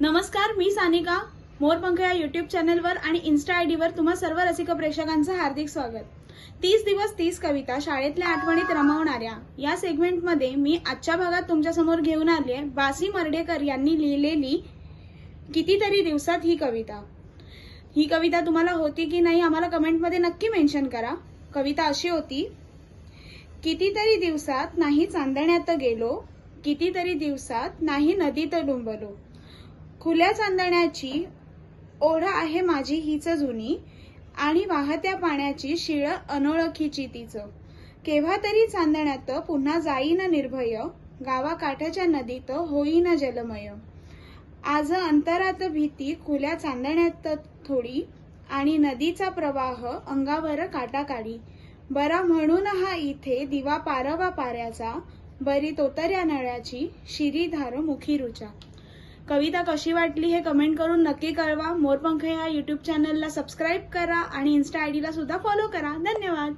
नमस्कार मी सानिका. मोरपंख या युट्यूब चॅनलवर आणि इन्स्टा आय डीवर तुम्हा सर्व रसिक प्रेक्षकांचं हार्दिक स्वागत. तीस दिवस तीस कविता शाळेतल्या आठवणीत रमवणाऱ्या या सेगमेंटमध्ये मी आजच्या भागात तुमच्यासमोर घेऊन आली आहे बासी मर्डेकर यांनी लिहिलेली कितीतरी दिवसात ही कविता. ही कविता तुम्हाला होती की नाही आम्हाला कमेंटमध्ये नक्की मेन्शन करा. कविता अशी होती कितीतरी दिवसात नाही चांदण्यात गेलो कितीतरी दिवसात नाही नदीत डुंबलो खुल्या चांदण्याची ओढ आहे माझी हीच जुनी आणि वाहत्या पाण्याची शिळ अनोळखीची तीच. केव्हा तरी चांदण्यात पुन्हा जाईन निर्भय गावाकाठाच्या नदीत होईन जलमय. आज अंतरात भीती खुल्या चांदण्यात थोडी आणि नदीचा प्रवाह अंगावर काटा काढी बरा म्हणून हा इथे दिवा पारवा पाऱ्याचा बरी तोतऱ्या नळ्याची शिरीधार मुखी रुचा कविता कशी वाटली हे कमेंट करून नक्की कळवा. मोरपंख या युट्यूब चॅनलला सबस्क्राईब करा आणि इन्स्टा आय डीला सुद्धा फॉलो करा. धन्यवाद.